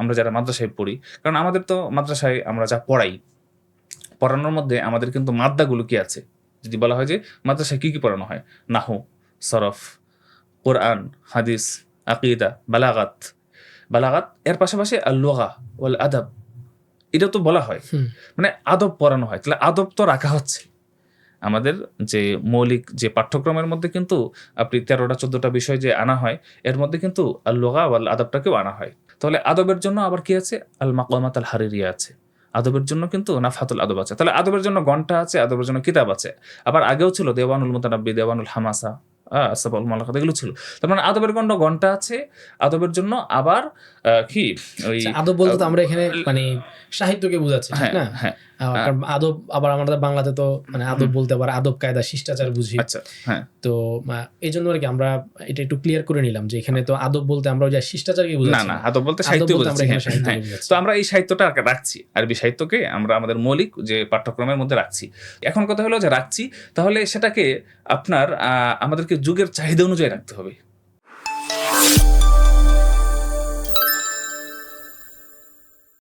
আমরা যারা মাদ্রাসায় পড়ি কারণ আমাদের তো মাদ্রাসায় আমরা যা পড়াই পড়ানোর মধ্যে আমাদের কিন্তু মাদ্দাগুলো কি আছে? যদি বলা হয় যে মাদ্রাসায় কী কী পড়ানো হয়? নাহু সরফ কোরআন হাদিস আকিদা বালাগাত। বালাগাত এর পাশাপাশি আল্লোগা ওয়াল আদাব এটা তো বলা হয়। মানে আদব পড়ানো হয়। তাহলে আদব তো রাখা হচ্ছে। আমাদের যে মৌলিক যে পাঠ্যক্রমের মধ্যে কিন্তু আপনি তেরোটা, চোদ্দোটা বিষয় যে আনা হয়, এর মধ্যে কিন্তু আল লোগা আল আদবটাকেও আনা হয়। তাহলে আদবের জন্য আবার কি আছে? আল মাকলামাত আল হারিরিয়া আছে। আদবের জন্য কিন্তু নাফাতুল আদব আছে। তাহলে আদবের জন্য ঘণ্টা আছে, আদবের জন্য কিতাব আছে। আবার আগেও ছিল দেওয়ানুল মোতানাব্বি, দেওয়ানুল হামাসা। আসাবাল মালাকাত এগুলো ছিল। তার মানে আদবের জন্য ঘণ্টা আছে আদবের জন্য আবার কি? ওই আচ্ছা, আদব বলতে তো আমরা এখানে মানে সাহিত্যকে বোঝাচ্ছি হ্যাঁ না? হ্যাঁ আদব আবার আমাদের বাংলাতে তো মানে আদব বলতে আবার আদব কায়দা শিষ্টাচার বুঝি। আচ্ছা হ্যাঁ। তো এই জন্য আর কি আমরা এটা একটু ক্লিয়ার করে নিলাম যে এখানে তো আদব বলতে আমরা ওই যে শিষ্টাচারকে বুঝাচ্ছি। না না। আদব বলতে সাহিত্য হ্যাঁ, হ্যাঁ। বুঝাচ্ছি। তো আমরা এই সাহিত্যটা রাখছি আরবি সাহিত্যকে আমরা আমাদের মৌলিক যে পাঠ্যক্রমের মধ্যে রাখছি। এখন কথা হলো যে রাখছি তাহলে সেটাকে আপনার আহ, আমাদেরকে যুগের চাহিদা অনুযায়ী রাখতে হবে।